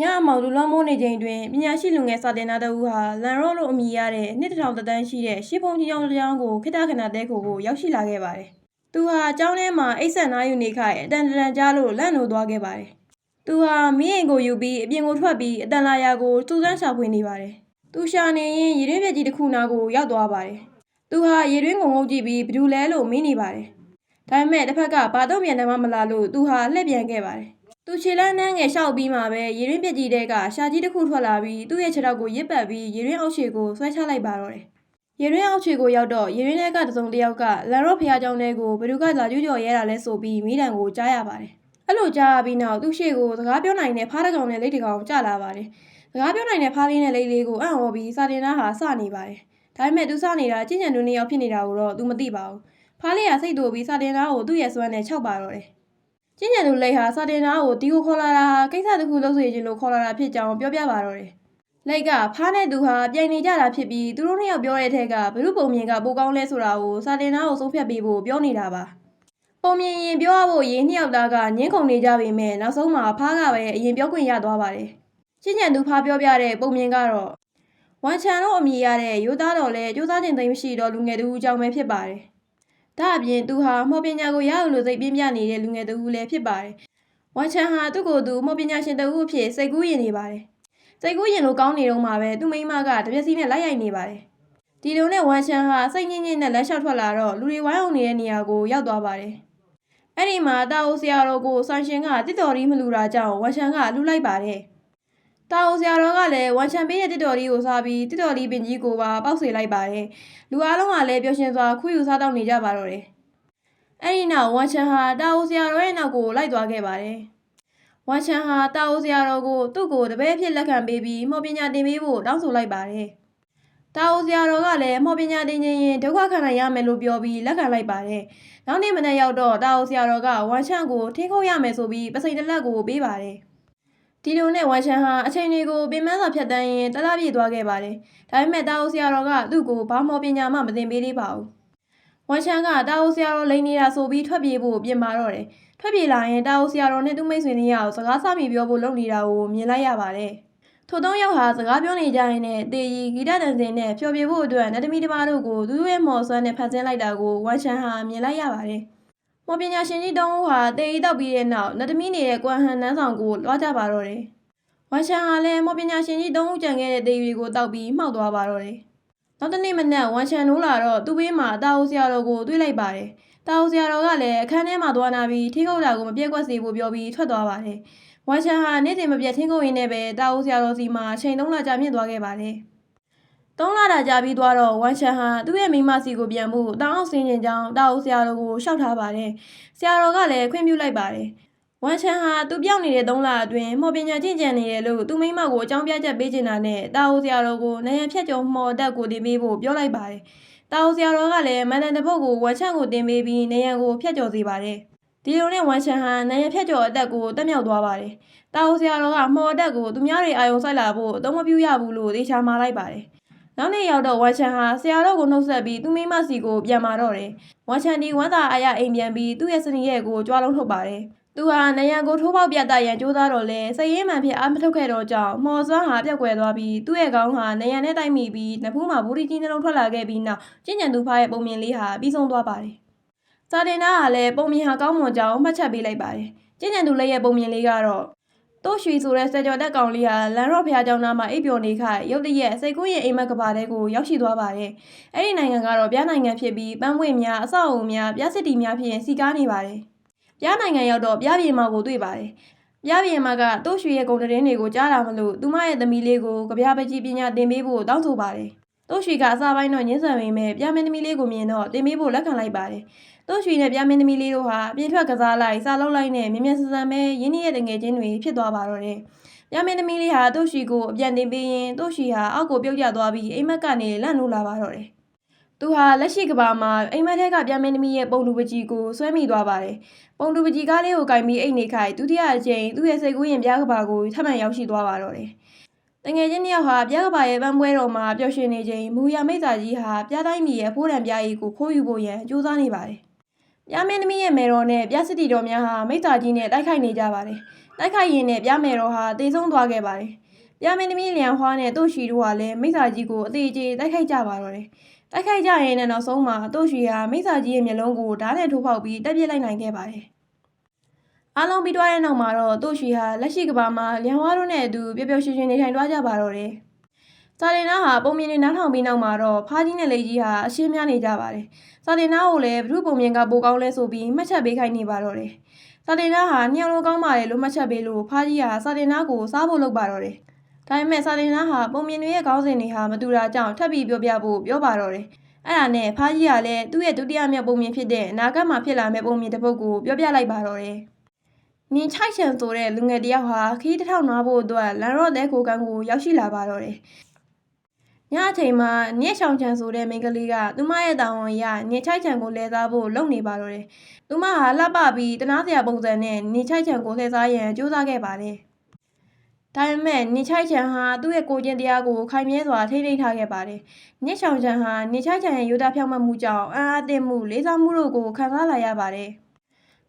ညအမောင်လူလွှမ်းမိုးနေချိန်တွင်ပညာရှိလူငယ်စာတင်သားတဦးဟာလန်ရော့လို့အမည်ရတဲ့နှစ်တစ်ထောင်သက်တမ်းရှိတဲ့ရှစ်ဖုံကြီးကျောင်းတစ်ကျောင်းကိုခိတ္တခဏတဲခိုကိုရောက်ရှိလာခဲ့ပါတယ်။သူဟာကျောင်းထဲမှာအိတ်ဆက်နားယူနေခိုင်အတန်တန်ကြားလို့လန့်လို့သွားခဲ့ပါတယ်။သူဟာမိရင်ကိုယူပြီးအပြင်ကိုထွက်ပြီးအတန်လာယာကိုစူးစမ်းရှာဖွေနေပါတယ်။သူရှာနေရင်ရေတွင်းပြက်ကြီးတစ်ခုနာကိုရောက်သွားပါတယ်။သူဟာရေတွင်းကိုငုံကြည့်ပြီးဘယ်သူလဲလို့မေးနေပါတယ်။ဒါပေမဲ့တစ်ဖက်ကဘာတော့ပြန်တယ်မှမလာလို့သူဟာလှည့်ပြန်ခဲ့ပါတယ်။ သူခြေလန်းနှန်းငယ်လျှောက်ပြီးမှပဲရေရင်းပြက်ကြီးတဲကရှာကြီးတစ်ခုထွက်လာပြီးသူ့ရဲ့ခြေထောက်ကိုရစ်ပတ်ပြီးရေရင်းအောက်ခြေကိုဆွဲချလိုက်ပါတော့တယ်။ရေရင်းအောက်ခြေကိုရောက်တော့ရေရင်းထဲကတစုံတစ်ယောက်ကလန်ရော့ဖျားကြောင်းတဲကိုဘယ်သူကလာကြွကြော်ရဲတာလဲဆိုပြီးမိတံကိုကြားရပါတယ်။အဲ့လိုကြားရပြီးနောက်သူ့ရှေ့ကိုစကားပြောနိုင်တဲ့ဖားတစ်ကောင်နဲ့လိတ်တစ်ကောင်ကျလာပါတယ်။စကားပြောနိုင်တဲ့ဖားလေးနဲ့လိတ်လေးကိုအံ့ဩပြီးစာတင်သားဟာစနေပါတယ်။ဒါပေမဲ့သူစနေတာကျင့်ကြံသူနှစ်ယောက်ဖြစ်နေတာကိုတော့သူမသိပါဘူး။ဖားလေးကစိတ်တူပြီးစာတင်သားကိုသူ့ရဲ့စွမ်းနဲ့ခြောက်ပါတော့တယ်။ ကျင်းကျန်သူလိတ်ဟာစာတင်သားကိုဒီကိုခေါ်လာတာဟာကိစ္စတစ်ခုလုပ်စေချင်လို့ခေါ်လာတာဖြစ်ကြောင်းပြောပြပါတော့တယ်။လိတ်ကဖားနဲ့သူဟာပြိုင်နေကြတာဖြစ်ပြီးသူတို့နှစ်ယောက်ပြောတဲ့ထက်ကဘလူပုံမြင်ကပိုကောင်းလဲဆိုတာကိုစာတင်သားကိုဆုံးဖြတ်ပေးဖို့ပြောနေတာပါ။ပုံမြင်ရင်ပြောရဖို့ရင်းနှစ်ယောက်သားကညင်းခုန်နေကြပေမဲ့နောက်ဆုံးမှာဖားကပဲအရင်ပြောခွင့်ရသွားပါတယ်။ကျင်းကျန်သူဖားပြောပြတဲ့ပုံမြင်ကတော့ဝန်ချန်တို့အမည်ရတဲ့ရိုးသားတော်လဲစူးစမ်းခြင်းသိမ်းမရှိတော့လူငယ်တူအကြောင်းပဲဖြစ်ပါတယ်။ ဒါအပြင်သူဟာမော်ပညာကိုရအောင်လို့စိတ်ပြင်းပြနေတဲ့လူငယ်တစ်ဦးလည်းဖြစ်ပါတယ်။ဝန်ချန်ဟာသူ့ကိုယ်သူမော်ပညာရှင်တစ်ဦးအဖြစ်စိတ်ကူးရင်နေပါတယ်။စိတ်ကူးရင်လို့ကောင်းနေတော့မှပဲသူ့မိန်းမကတပြက်စီနဲ့လိုက်ရိုက်နေပါတယ်။ဒီလိုနဲ့ဝန်ချန်ဟာစိတ်ညစ်ညစ်နဲ့လက်လျှောက်ထွက်လာတော့လူတွေဝိုင်းအောင်နေတဲ့နေရာကိုရောက်သွားပါတယ်။အဲ့ဒီမှာတာအိုဆရာတော်ကိုဆန်ရှင်ကတစ်တော်ရီမလူတာကြောင့်ဝန်ချန်ကလူလိုက်ပါတယ်။ တာအိုဆရာတော်ကလည်းဝန်ချန်ပေးတဲ့တစ်တော်ရီကိုစားပြီးတစ်တော်ရီပင်ကြီးကိုပါပေါက်စေလိုက်ပါတယ်။လူအားလုံးကလည်းပျော်ရွှင်စွာခွေးယူစားတော့နေကြပါတော့တယ်။အဲ့ဒီနောက်ဝမ်ချန်ဟာတာအိုဆရာတော်ရဲ့နောက်ကိုလိုက်သွားခဲ့ပါတယ်။ဝမ်ချန်ဟာတာအိုဆရာတော်ကိုသူ့ကိုတပည့်အဖြစ်လက်ခံပေးပြီးမော်ပညာတင်ပေးဖို့တောင်းဆိုလိုက်ပါတယ်။တာအိုဆရာတော်ကလည်းမော်ပညာတင်ခြင်းရင်ဒုက္ခခံနိုင်ရမယ်လို့ပြောပြီးလက်ခံလိုက်ပါတယ်။နောက်နေ့မနေ့ရောက်တော့တာအိုဆရာတော်ကဝမ်ချန်ကိုထင်းခုတ်ရမယ်ဆိုပြီးပစိန်တစ်လက်ကိုပေးပါတယ်။ ဒီလိုနဲ့ဝမ်ချန်ဟာအချိန်တွေကိုပင်မစွာဖြတ်တန်းရင်တလားပြေသွားခဲ့ပါတယ်။ဒါပေမဲ့တာအိုဆရာတော်ကသူ့ကိုဘာမော်ပညာမှမသင်ပေးသေးပါဘူး။ဝန်ချန်ကတာအိုဆရာတော်လိန်နေတာဆိုပြီးထွက်ပြေးဖို့ပြင်ပါတော့တယ်။ထွက်ပြေးလာရင်တာအိုဆရာတော်နဲ့သူ့မိတ်ဆွေနှစ်ယောက်စကားစမိပြောဖို့လုပ်နေတာကိုမြင်လိုက်ရပါတယ်။ထို့သုံးယောက်ဟာစကားပြောနေကြရင်နဲ့တေရီဂီတတန်စင်နဲ့ဖျော်ဖြေဖို့အတွက်နတ်သမီးတစ်ပါးတို့ကိုသူတို့ရဲ့မော်ဆွမ်းနဲ့ဖန်ဆင်းလိုက်တာကိုဝန်ချန်ဟာမြင်လိုက်ရပါတယ်။ မော်ပညာရှင်ကြီးတုံးဦးဟာတေရီတောက်ပြီးတဲ့နောက်နတ်သမီးနေတဲ့ကွမ်ဟန်နန်းဆောင်ကိုလွှားကြပါတော့တယ်။ဝန်ချန်ဟာလည်းမော်ပညာရှင်ကြီးတုံးဦးကြံခဲ့တဲ့တေရီတွေကိုတောက်ပြီးမှောက်သွားပါတော့တယ်။နောက်တစ်နေ့မနက်ဝန်ချန်နိုးလာတော့သူ့ဘေးမှာတာအိုဆရာတော်ကိုတွေ့လိုက်ပါတယ်။တာအိုဆရာတော်ကလည်းအခန်းထဲမှာသွားနာပြီးထင်းခုတ်တာကိုမပြက်ကွက်စေဖို့ပြောပြီးထွက်သွားပါတယ်။ဝန်ချန်ဟာနေ့စဉ်မပြတ်ထင်းခုတ်ရင်းနဲ့ပဲတာအိုဆရာတော်စီမှာအချိန်သုံးလကြာမြင့်သွားခဲ့ပါတယ်။ သုံးလတာကြာပြီးသွားတော့ဝန်ချန်ဟာသူ့ရဲ့မိန်းမစီကိုပြန်ဖို့တောင်းအောင်ဆင်းကျင်ကြောင်းတာအိုဆရာတော်ကိုလျှောက်ထားပါတယ်။ဆရာတော်ကလည်းခွင့်ပြုလိုက်ပါတယ်။ဝန်ချန်ဟာသူပြောင်းနေတဲ့၃လအတွင်းမော်ပညာကျင့်ကြံနေတယ်လို့သူ့မိန်းမကိုအကြောင်းပြချက်ပေးချင်တာနဲ့တာအိုဆရာတော်ကိုနယံဖြတ်ကျော်မှော်တက်ကိုတင်ပေးဖို့ပြောလိုက်ပါတယ်။တာအိုဆရာတော်ကလည်းမန္တန်တပုတ်ကိုဝန်ချန်ကိုတင်ပေးပြီးနယံကိုဖြတ်ကျော်စေပါတယ်။ဒီလိုနဲ့ဝန်ချန်ဟာနယံဖြတ်ကျော်အသက်ကိုတက်မြောက်သွားပါတယ်။တာအိုဆရာတော်ကမှော်အတက်ကိုသူများတွေအာယုံဆိုင်လာဖို့အသုံးမပြုရဘူးလို့သေချာမှာလိုက်ပါတယ်။ နောက်နေ့ရောက်တော့ဝန်ချန်ဟာဆရာတော်ကိုနှုတ်ဆက်ပြီးသူ့မိန်းမစီကိုပြန်มาတော့တယ်။ဝန်ချန်ဒီဝမ်းသာအားရအိမ်ပြန်ပြီးသူ့ရဲ့စနီရဲ့ကိုကြွားလုံးထုတ်ပါတယ်။သူဟာနယံကိုထိုးပေါက်ပြတ်တရန်ကြိုးစားတော့လဲစည်ရင်မှန်ဖြစ်အားမထုတ်ခဲ့တော့ကြောင့်မော်စွမ်းဟာပြက်ကွယ်သွားပြီးသူ့ရဲ့ခေါင်းဟာနယံနဲ့တိုက်မိပြီးနဖူးမှာဘူးတီကြီးနှလုံးထွက်လာခဲ့ပြီးနောက်ကျင့်ကြံသူဖားရဲ့ပုံမြင်လေးဟာပြီးဆုံးသွားပါတယ်။စာတင်သားကလည်းပုံမြင်ဟာကောင်းမွန်ကြောင်းမှတ်ချက်ပေးလိုက်ပါတယ်။ကျင့်ကြံသူလေးရဲ့ပုံမြင်လေးကတော့ တို့ရွှေဆိုတဲ့ဆယ်ကျော်တက်ကောင်လေးဟာလန်ရော့ဖျားကျောင်းသားမှာအိပ်ပျော်နေခိုင်ရုတ်တရက်စိတ်ကူးရင်အိမ်မက်ကဘာတဲကိုရောက်ရှိသွားပါတယ်။အဲ့ဒီနိုင်ငံကတော့ပြားနိုင်ငံဖြစ်ပြီးပန်းပွင့်များအဆောက်အုံများပြားစစ်တီများဖြင့်စီကားနေပါတယ်။ပြားနိုင်ငံရောက်တော့ပြားပြေမာကိုတွေ့ပါတယ်။ပြားပြေမာကတို့ရွှေရဲ့ဂုံတရင်တွေကိုကြားလာမလို့သူမရဲ့သမီးလေးကိုကြပြားပကြီးပညာသင်ပေးဖို့တောင်းဆိုပါတယ်။ တို့ရွှေကအစားပိုင်းတော့ညှင်းဆန်ပေမဲ့ပြားမင်းသမီးလေးကိုမြင်တော့သင်ပေးဖို့လက်ခံလိုက်ပါတယ်။တို့ရွှေနဲ့ပြားမင်းသမီးလေးတို့ဟာအပြင်ထွက်ကစားလိုက်စားလုံးလိုက်နဲ့မြင်မြင်ဆန်ဆန်ပဲရင်းနှီးရဲ့တငယ်ချင်းတွေဖြစ်သွားပါတော့တယ်။ပြားမင်းသမီးလေးဟာတို့ရွှေကိုအပြန်တင်ပေးရင်တို့ရွှေဟာအောက်ကိုပြုတ်ကျသွားပြီးအိမ်မက်ကနေလန့်လို့လာပါတော့တယ်။သူဟာလက်ရှိကဘာမှာအိမ်မက်ထဲကပြမင်းသမီးရဲ့ပုံတူပကြီးကိုဆွဲမိသွားပါတယ်။ပုံတူပကြီးကားလေးကိုကင်ပြီးအိတ်နေခိုင်ဒုတိယအကြိမ်သူ့ရဲ့စိတ်ကူးရင်ပြားကဘာကိုထပ်မံရောက်ရှိသွားပါတော့တယ်။ တငယ်ချင်းတစ်ယောက်ဟာပြားကဘာရဲ့ပန်းပွဲတော်မှာပျော်ရွှင်နေချိန်မူရမိတ်စာကြီးဟာပြားတိုင်းပြည်ရဲ့ဖိုးတံပြားကြီးကိုခိုးယူဖို့ရန်ကြိုးစားနေပါတယ်။ပြားမင်းသမီးရဲ့မယ်တော်နဲ့ပြားစစ်တီတော်များဟာမိတ်စာကြီးနဲ့တိုက်ခိုက်နေကြပါတယ်။တိုက်ခိုက်ရင်းနဲ့ပြမယ်တော်ဟာတေဆုံးသွားခဲ့ပါတယ်။ပြမင်းသမီးလျံဟွားနဲ့တို့ရှိတို့ဟာလည်းမိစ္ဆာကြီးကိုအသေးအကျေတိုက်ခိုက်ကြပါတော့တယ်။တိုက်ခိုက်ကြရင်လည်းနောက်ဆုံးမှာတို့ရှိဟာမိစ္ဆာကြီးရဲ့မျက်လုံးကိုဓာတ်နဲ့ထိုးဖောက်ပြီးတက်ပြစ်လိုက်နိုင်ခဲ့ပါတယ်။ အားလုံးပြီးသွားတဲ့နောက်မှာတော့တို့ရှိဟာလက်ရှိကဘာမှာလျံဟွားတို့နဲ့အတူပျော်ပျော်ရွှင်ရွှင်နေထိုင်သွားကြပါတော့တယ်။စာတင်နာဟာပုံမြင်နေနားထောင်ပြီးနောက်မှာတော့ဖားကြီးနဲ့လေးကြီးဟာအရှင်းများနေကြပါတယ်။စာတင်နာကိုလည်းဘုရုပုံမြင်ကပိုကောင်းလဲဆိုပြီးမှတ်ချက်ပေးခိုင်းနေပါတော့တယ်။စာတင်နာဟာညောင်လိုကောင်းပါလေလို့မှတ်ချက်ပေးလို့ဖားကြီးဟာစာတင်နာကိုစားဖို့လုပ်ပါတော့တယ်။ဒါပေမဲ့စာတင်နာဟာပုံမြင်တွေရဲ့ခေါင်းစဉ်တွေဟာမတူတာကြောင့်ထပ်ပြီးပြောပြဖို့ပြောပါတော့တယ်။အဲ့ဒါနဲ့ဖားကြီးကလည်းသူ့ရဲ့ဒုတိယမြောက်ပုံမြင်ဖြစ်တဲ့အနာဂတ်မှာဖြစ်လာမယ့်ပုံမြင်တစ်ပုဒ်ကိုပြောပြလိုက်ပါတော့တယ်။ နင်ချိုက်ချန်ဆိုတဲ့လူငယ်တစ်ယောက်ဟာခီးတစ်ထောင်နွားဖို့အတွက်လန်ရော့တဲ့ကိုကန်ကိုရောက်ရှိလာပါတော့တယ်။ညအချိန်မှာညက်ဆောင်ချန်ဆိုတဲ့မိန်းကလေးကသူမရဲ့တာဝန်အရညက်ချိုက်ချန်ကိုလဲစားဖို့လုပ်နေပါတော့တယ်။သူမဟာလှပပြီးတနာစရာပုံစံနဲ့နေချိုက်ချံကိုလှည့်စားရန်ကြိုးစားခဲ့ပါတယ်။ဒါပေမဲ့နေချိုက်ချံဟာသူ့ရဲ့ကိုကျင့်တရားကိုခိုင်မြဲစွာထိန်းသိမ်းထားခဲ့ပါတယ်။ညစ်ဆောင်ချံဟာနေချိုက်ချံရဲ့ယူသားဖြောင့်မတ်မှုကြောင့်အံ့အားသင့်မှုလေးစားမှုတို့ကိုခံစားလာရပါတယ်။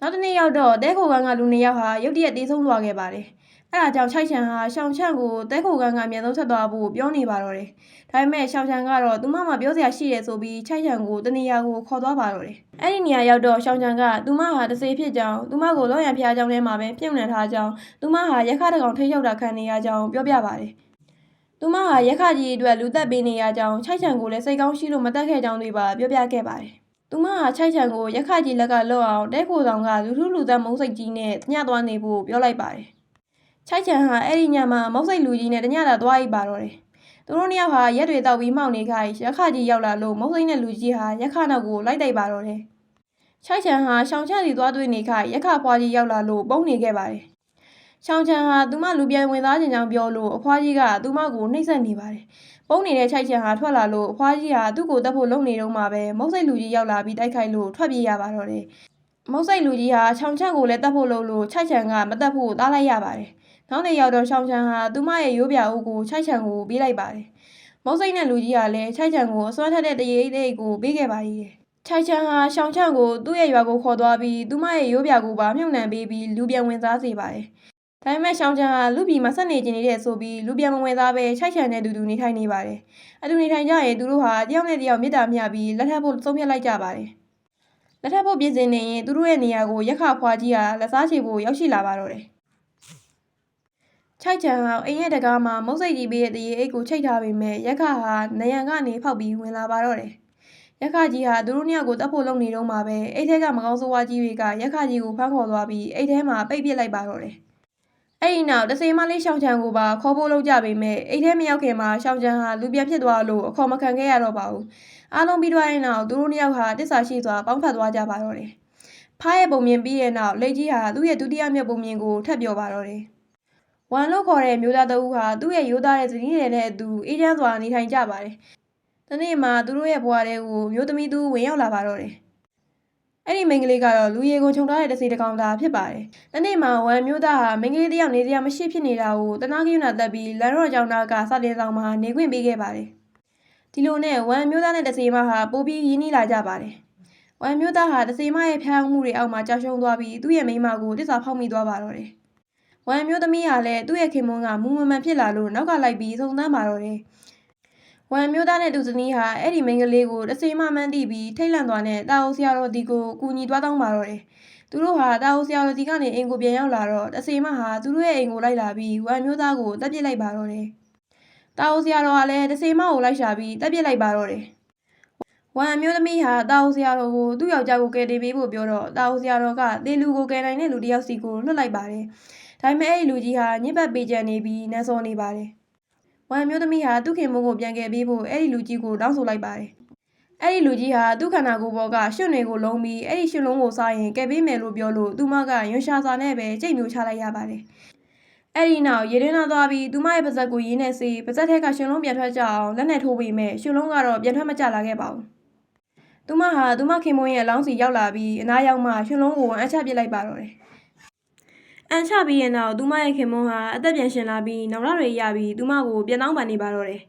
နောက်တစ်နေ့ရောက်တော့တဲခိုကန်ကလူနှစ်ယောက်ဟာရုတ်တရက်တေးဆုံးသွားခဲ့ပါတယ်။အဲဒါကြောင့်ချိုက်ချံဟာရှောင်းချံကိုတဲခိုကန်ကအမြဲဆုံးဆက်သွားဖို့ပြောနေပါတော့တယ်။ဒါပေမဲ့ရှောင်းချံကတော့သူမမှပြောစရာရှိတယ်ဆိုပြီးချိုက်ချံကိုတနေရာကိုခေါ်သွားပါတော့တယ်။အဲ့ဒီနေရာရောက်တော့ရှောင်းချံကသူမဟာတစေဖြစ်ကြောင်းသူမကိုလောရံဖျားကြောင်းထဲမှာပဲပြုံနှံထားကြောင်းသူမဟာရက်ခတကောင်ထိတ်ရောက်တာခံနေရကြောင်းပြောပြပါတယ်။သူမဟာရက်ခကြီးအတွက်လူသက်ပေးနေရကြောင်းချိုက်ချံကိုလည်းစိတ်ကောင်းရှိလို့မတက်ခဲ့ကြောင်းတွေပါပြောပြခဲ့ပါတယ်။ သူမဟာချိုက်ချံကိုရက်ခကြီးလက်ကလွတ်အောင်တဲခိုဆောင်ကလူထုလူသက်မုံစိတ်ကြီးနဲ့ညှသွားနေဖို့ပြောလိုက်ပါတယ်။ချိုက်ချံဟာအဲ့ဒီညမှာမုံစိတ်လူကြီးနဲ့တညတာသွားအိပ်ပါတော့တယ်။သူတို့နှစ်ယောက်ဟာရက်တွေတောက်ပြီးမှောက်နေခိုင်းရက်ခကြီးရောက်လာလို့မုံစိတ်နဲ့လူကြီးဟာရက်ခနောက်ကိုလိုက်တိုက်ပါတော့တယ်။ချိုက်ချံဟာရှောင်းချစီသွားတွေ့နေခိုင်းရက်ခဖွားကြီးရောက်လာလို့ပုံနေခဲ့ပါတယ်။ရှောင်းချံဟာသူမလူပြန်ဝင်သားခြင်းကြောင့်ပြောလို့အဖွားကြီးကသူမကိုနှိပ်စက်နေပါတယ်။ ပုံနေတဲ့ချိုက်ချံဟာထွက်လာလို့အဖွားကြီးဟာသူ့ကိုတက်ဖို့လုံနေတော့မှပဲမုံစိတ်လူကြီးရောက်လာပြီးတိုက်ခိုက်လို့ထွက်ပြေးရပါတော့တယ်။မုံစိတ်လူကြီးဟာချောင်းချံကိုလည်းတက်ဖို့လုံလို့ချိုက်ချံကမတက်ဖို့တားလိုက်ရပါတယ်။နောက်နေ့ရောက်တော့ရှောင်းချန်ဟာသူမရဲ့ရိုးပြအုပ်ကိုချိုက်ချန်ကိုပေးလိုက်ပါတယ်။မုတ်စိတ်နဲ့လူကြီးကလည်းချိုက်ချန်ကိုအစွမ်းထက်တဲ့တရေအိတ်အိတ်ကိုပေးခဲ့ပါသေးတယ်။ချိုက်ချန်ဟာရှောင်းချန်ကိုသူ့ရဲ့ရွာကိုခေါ်သွားပြီးသူမရဲ့ရိုးပြကိုပါမြုပ်နှံပေးပြီးလူပြန်ဝင်စားစေပါတယ်။ ဒါပေမဲ့ရှောင်းချန်ဟာလူပြည်မှာဆက်နေကျင်နေတဲ့ဆိုပြီးလူပြန်မဝင်စားပဲချိုက်ချန်နဲ့တူတူနေထိုင်နေပါတယ်။အတူနေထိုင်ကြရင်သူတို့ဟာတယောက်နဲ့တယောက်မေတ္တာမျှပြီးလက်ထပ်ဖို့ဆုံးဖြတ်လိုက်ကြပါတယ်။လက်ထပ်ဖို့ပြင်ဆင်နေရင်သူတို့ရဲ့နေရာကိုရက်ခဖွားကြီးကလက်စားချေဖို့ရောက်ရှိလာပါတော့တယ်။ချိုက်ချန်ဟာအိမ်ရဲ့တကားမှာမုတ်စိတ်ကြီးပေးတဲ့တရေအိတ်ကိုချိတ်ထားပေမဲ့ရက်ခဟာနယံကနေဖောက်ပြီးဝင်လာပါတော့တယ်။ရက်ခကြီးဟာသူတို့နှစ်ယောက်ကိုတတ်ဖို့လုပ်နေတော့မှပဲအိတ်ထဲကမကောင်းဆိုးဝါးကြီးတွေကရက်ခကြီးကိုဖမ်းခေါ်သွားပြီးအိတ်ထဲမှာပိတ်ပစ်လိုက်ပါတော့တယ်။ အဲ့ဒီနောက်တစေမလေးရှောင်းချန်ကိုပါခေါ်ဖို့လုပ်ကြပေမဲ့အိတ်ထဲမရောက်ခင်မှာရှောင်းချန်ဟာလူပြန်ဖြစ်သွားလို့အခေါ်မခံခဲ့ရတော့ပါဘူး။အားလုံးပြီးသွားတဲ့နောက်သူတို့နှစ်ယောက်ဟာတစ္ဆာရှိစွာပေါင်းဖက်သွားကြပါတော့တယ်။ဖားရဲ့ပုံမြင်ပြီးတဲ့နောက်လက်ကြီးဟာသူ့ရဲ့ဒုတိယမြောက်ပုံမြင်ကိုထပ်ပြောပါတော့တယ်။ဝမ်လို့ခေါ်တဲ့မျိုးသားတအုပ်ဟာသူ့ရဲ့ရိုးသားတဲ့ဇနီးတွေနဲ့အတူအေးချမ်းစွာနေထိုင်ကြပါတယ်။တနေ့မှာသူတို့ရဲ့ဘဝတွေကိုမျိုးသမီးသူဝင်ရောက်လာပါတော့တယ်။ အဲ့ဒီမိန်းကလေးကတော့လူရည်ကိုခြုံထားတဲ့တစ်စီတစ်ကောင်သားဖြစ်ပါတယ်။တနေ့မှာဝမ်မျိုးသားဟာမိန်းကလေးတစ်ယောက်နေစရာမရှိဖြစ်နေတာကိုတနာကယူနာတက်ပြီးလန်ရော့ကျောင်းသားကစတင်ဆောင်မှာနေခွင့်ပေးခဲ့ပါတယ်။ဒီလိုနဲ့ဝမ်မျိုးသားနဲ့တစီမဟာပိုပြီးရင်းနှီးလာကြပါတယ်။ဝမ်မျိုးသားဟာတစီမရဲ့ဖျားမှုတွေအောက်မှာကြောက်ရွံ့သွားပြီးသူ့ရဲ့မိန်းမကိုတစ္ဆာဖောက်မိသွားပါတော့တယ်။ဝမ်မျိုးသမီးဟာလည်းသူ့ရဲ့ခင်မွန်းကမူမမှန်ဖြစ်လာလို့နောက်ကလိုက်ပြီးစုံစမ်းပါတော့တယ်။ ဝမ်မျိုးသားနဲ့သူဇနီးဟာအဲ့ဒီမိန်းကလေးကိုတစေမမှန်းသိပြီးထိတ်လန့်သွားတဲ့တာအိုဆရာတော်ဒီကိုကူညီသွားတောင်းပါတော့တယ်။သူတို့ဟာတာအိုဆရာတော်ဒီကနေအိမ်ကိုပြန်ရောက်လာတော့တစေမဟာသူတို့ရဲ့အိမ်ကိုလိုက်လာပြီးဝမ်မျိုးသားကိုတပ်ပစ်လိုက်ပါတော့တယ်။တာအိုဆရာတော်ကလည်းတစေမကိုလိုက်ရှာပြီးတပ်ပစ်လိုက်ပါတော့တယ်။ဝမ်အမျိုးသမီးဟာတာအိုဆရာတော်ကိုသူ့ယောက်ျားကိုကယ်တင်ပေးဖို့ပြောတော့တာအိုဆရာတော်ကတေလူကိုကယ်နိုင်တဲ့လူတစ်ယောက်စီကိုလွှတ်လိုက်ပါတယ်။ဒါပေမဲ့အဲ့ဒီလူကြီးဟာညစ်ပတ်ပေးကြံနေပြီးနန်းစောနေပါတယ်။ ဝမ်အမျိုးသမီးဟာသူ့ခင်မုန်းကိုပြန်ကယ်ပေးဖို့အဲ့ဒီလူကြီးကိုတောင်းဆိုလိုက်ပါတယ်။အဲ့ဒီလူကြီးဟာသူ့ခန္ဓာကိုယ်ပေါ်ကရွှွန့်တွေကိုလုံးပြီးအဲ့ဒီရွှွန့်လုံးကိုစားရင်ကယ်ပေးမယ်လို့ပြောလို့သူမကရွှန်ရှာစာနဲ့ပဲကြိတ်မျိုးချလိုက်ရပါတယ်။အဲ့ဒီနောက်ရေရင်းနာသွားပြီးသူမရဲ့ပါဇက်ကိုရင်းနဲ့စေးပါဇက်ထဲကရွှွန့်လုံးပြန်ထွက်ကြအောင်လက်နဲ့ထိုးပေမဲ့ရွှွန့်လုံးကတော့ပြန်ထွက်မကျလာခဲ့ပါဘူး။သူမဟာသူမခင်မွန်းရဲ့အလောင်းစီရောက်လာပြီးအနားရောက်မှရွှင်လုံးကိုအန်ချပစ်လိုက်ပါတော့တယ်။ အန်ချပြီးရဲ့နောက်သူမရဲ့ခင်မွန်းဟာအသက်ပြန်ရှင်လာပြီးနောင်ရတွေရပြီးသူမကိုပြန်တောင်းပန်နေပါတော့တယ်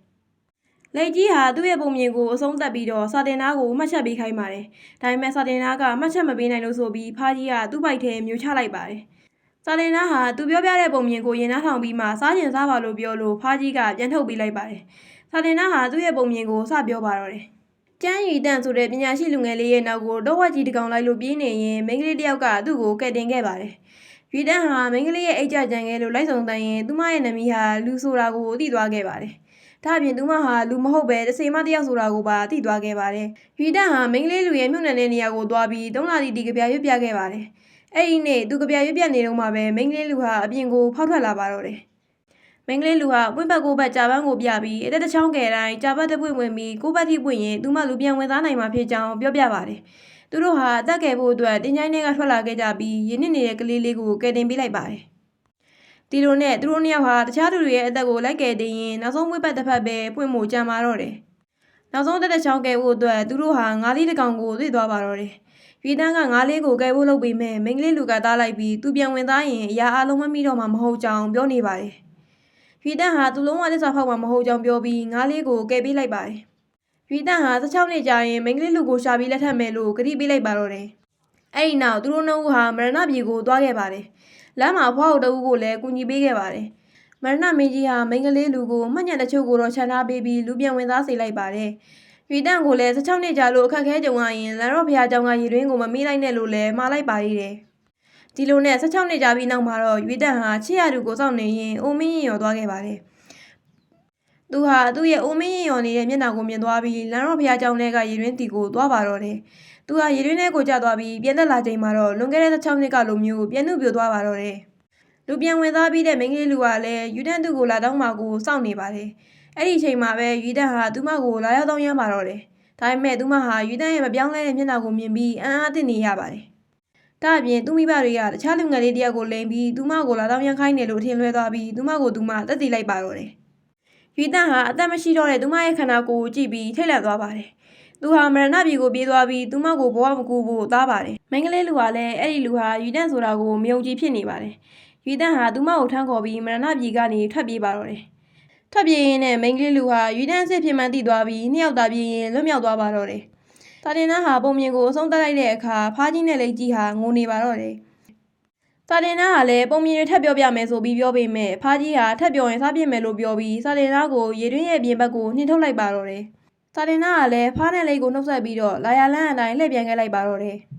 ။လက်ကြီးဟာသူ့ရဲ့ပုံမြင်ကိုအဆုံးသတ်ပြီးတော့စာတင်သားကိုမှတ်ချက်ပေးခိုင်းပါတယ်။ဒါပေမဲ့စာတင်သားကမှတ်ချက်မပေးနိုင်လို့ဆိုပြီးဖားကြီးကသူ့ဘိုက်ထဲမျိုးချလိုက်ပါတယ်။စစာလင်နာဟာသူပြောပြတဲ့ပုံမြင်ကိုရင်နှားထောင်ပြီးမှစားကျင်စားပါလို့ပြောလို့ဖားကြီးကပြန်ထုတ်ပေးလိုက်ပါတယ်။စာလင်နာဟာသူ့ရဲ့ပုံမြင်ကိုစပြောပါတော့တယ်။ကျန်းရီတန့်ဆိုတဲ့ပညာရှိလူငယ်လေးရဲ့နောက်ကိုတော့ဝက်ကြီးတကောင်လိုက်လို့ပြေးနေရင်မိန်းကလေးတစ်ယောက်ကသူ့ကိုကယ်တင်ခဲ့ပါတယ်။ ရီတန့်ဟာမိန်းကလေးရဲ့အိတ်ကြကြံခဲ့လို့လိုက်ဆောင်တန်ရင်သူမရဲ့နမီးဟာလူဆိုတာကိုသိသွားခဲ့ပါတယ်။ဒါအပြင်သူမဟာလူမဟုတ်ပဲတစ်စိမ်မတစ်ယောက်ဆိုတာကိုပါသိသွားခဲ့ပါတယ်။ရီတန့်ဟာမိန်းကလေးလူရဲ့မြုပ်နှံတဲ့နေရာကိုသွားပြီးသုံးလာတီတီကပြရွတ်ပြခဲ့ပါတယ်။အဲ့ဒီနေ့သူကပြရွတ်ပြနေတော့မှပဲမိန်းကလေးလူဟာအပြင်ကိုဖောက်ထွက်လာပါတော့တယ်။မိန်းကလေးလူဟာပွင့်ဘက်ကိုဘက်ကြာပန်းကိုပြပြီးအသက်တစ်ချောင်းကယ်တိုင်းကြာဘက်တစ်ပွင့်ဝင်ပြီးကိုဘက်ထိပွင့်ရင်သူမလူပြန်ဝင်သားနိုင်မှာဖြစ်ကြောင်းပြောပြပါတယ်။ သူတို့ဟာအသက်ကယ်ဖို့အတွက်တင်းချိုင်းထဲကထွက်လာခဲ့ကြပြီးရင်းနှီးနေတဲ့ကလေးလေးကိုကယ်တင်ပေးလိုက်ပါတယ်။ဒီလိုနဲ့သူတို့နှစ်ယောက်ဟာတခြားသူတွေရဲ့အသက်ကိုလိုက်ကယ်တင်ရင်နောက်ဆုံးပွင့်ဘက်တစ်ဖက်ပဲပွင့်မှုကြံပါတော့တယ်။နောက်ဆုံးတက်တဲ့ချောင်းကယ်ဖို့အတွက်သူတို့ဟာငါးလေးတစ်ကောင်ကိုတွေ့သွားပါတော့တယ်။ရွေတန်းကငါးလေးကိုကဲဖို့လုပ်ပေမဲ့မိန်းကလေးလူကသားလိုက်ပြီးသူပြန်ဝင်သားရင်အရာအလုံးမမိတော့မှမဟုတ်ကြောင်းပြောနေပါတယ်။ရွေတန်းဟာသူလုံးဝသစ္စာဖောက်မှာမဟုတ်ကြောင်းပြောပြီးငါးလေးကိုကဲပေးလိုက်ပါတယ်။ ရွေတန်းဟာ16နှစ်ကြာရင်မိန်းကလေးလူကိုရှာပြီးလက်ထပ်မယ်လို့ကတိပေးလိုက်ပါတော့တယ်။အဲ့ဒီနောက်သူတို့နှစ်ဦးဟာမရဏပြည်ကိုသွားခဲ့ပါတယ်။လမ်းမှာအဖွားတို့တဦးကိုလည်းကူညီပေးခဲ့ပါတယ်။မရဏမင်းကြီးဟာမိန်းကလေးလူကိုမှတ်ညက်တချို့ကိုတော့ခြံထားပေးပြီးလူပြန်ဝင်သားစေလိုက်ပါတယ်။ရွေတန့်ကိုလည်း16နှစ်ကြာလို့အခက်ခဲကြုံရရင်လန်ရော့ဖျားကြောင်ကရေတွင်းကိုမမေးလိုက်နဲ့လို့လည်းမှားလိုက်ပါသေးတယ်။ဒီလိုနဲ့16နှစ်ကြာပြီးနောက်မှာတော့ရွေတန့်ဟာချစ်ရသူကိုစောင့်နေရင်အိုမင်းရင်ရော်သွားခဲ့ပါတယ်။ သူဟာသူ့ရဲ့အိုမင်းရင်ရော်နေတဲ့မျက်နှာကိုမြင်သွားပြီးလန်ရော့ဖျားကြောင်ထဲကရေတွင်းတီကိုသွားပါတော့တယ်။သူဟာရေတွင်းထဲကိုကျသွားပြီးပြန်သက်လာချိန်မှာတော့လွန်ခဲ့တဲ့16နှစ်ကလိုမျိုးပြန်နှုတ်ပြသွားပါတော့တယ်။လူပြန်ဝင်သားပြီးတဲ့မိန်းကလေးလူကလည်းယူတန့်သူ့ကိုလာတော့မှကိုစောင့်နေပါတယ်။အဲ့ဒီအချိန်မှာပဲယူတန့်ဟာသူမကိုလာရောက်တော့ရမ်းပါတော့တယ်။ဒါပေမဲ့သူမဟာယူတန့်ရဲ့မပြောင်းလဲတဲ့မျက်နှာကိုမြင်ပြီးအံ့အားသင့်နေရပါတယ်။ဒါအပြင်သူမိဘတွေကတခြားလူငယ်လေးတစ်ယောက်ကိုလိန်ပြီးသူမကိုလာတော့ရမ်းခိုင်းတယ်လို့ထင်လွဲသွားပြီးသူမကိုသူမတက်တည်လိုက်ပါတော့တယ်။ ယူတန့်ဟာအသက်မရှိတော့တဲ့သူမရဲ့ခန္ဓာကိုယ်ကိုကြည့်ပြီးထိတ်လန့်သွားပါတယ်။သူဟာမရဏပြည်ကိုပြေးသွားပြီးသူမကိုဘဝမကူဖို့သားပါတယ်။မိန်းကလေးလူကလည်းအဲ့ဒီလူဟာယူတန့်ဆိုတာကိုမယုံကြည်ဖြစ်နေပါတယ်။ယူတန့်ဟာသူမကိုထမ်းခေါ်ပြီးမရဏပြည်ကနေထွက်ပြေးပါတော့တယ်။ထွက်ပြေးရင်းနဲ့မိန်းကလေးလူဟာယူတန်းစစ်ဖြစ်မှန်းသိသွားပြီးနှစ်ယောက်သားပြေးရင်လွတ်မြောက်သွားပါတော့တယ်။တာတင်နာဟာပုံမြင်ကိုအဆုံးသတ်လိုက်တဲ့အခါဖားကြီးနဲ့လိတ်ကြီးဟာငိုနေပါတော့တယ်။ တာတင်နာဟာလည်းပုံမြင်တွေထပ်ပြောပြမယ်ဆိုပြီးပြောပေမဲ့ဖားကြီးဟာထပ်ပြောရင်စားပြစ်မယ်လို့ပြောပြီးစာတင်နာကိုရေတွင်းရဲ့အပြင်ဘက်ကိုနှင်ထုတ်လိုက်ပါတော့တယ်။တာတင်နာကလည်းဖားနဲ့လိတ်ကိုနှုတ်ဆက်ပြီးတော့လာရလန်းအတိုင်းလှည့်ပြန်ခဲ့လိုက်ပါတော့တယ်။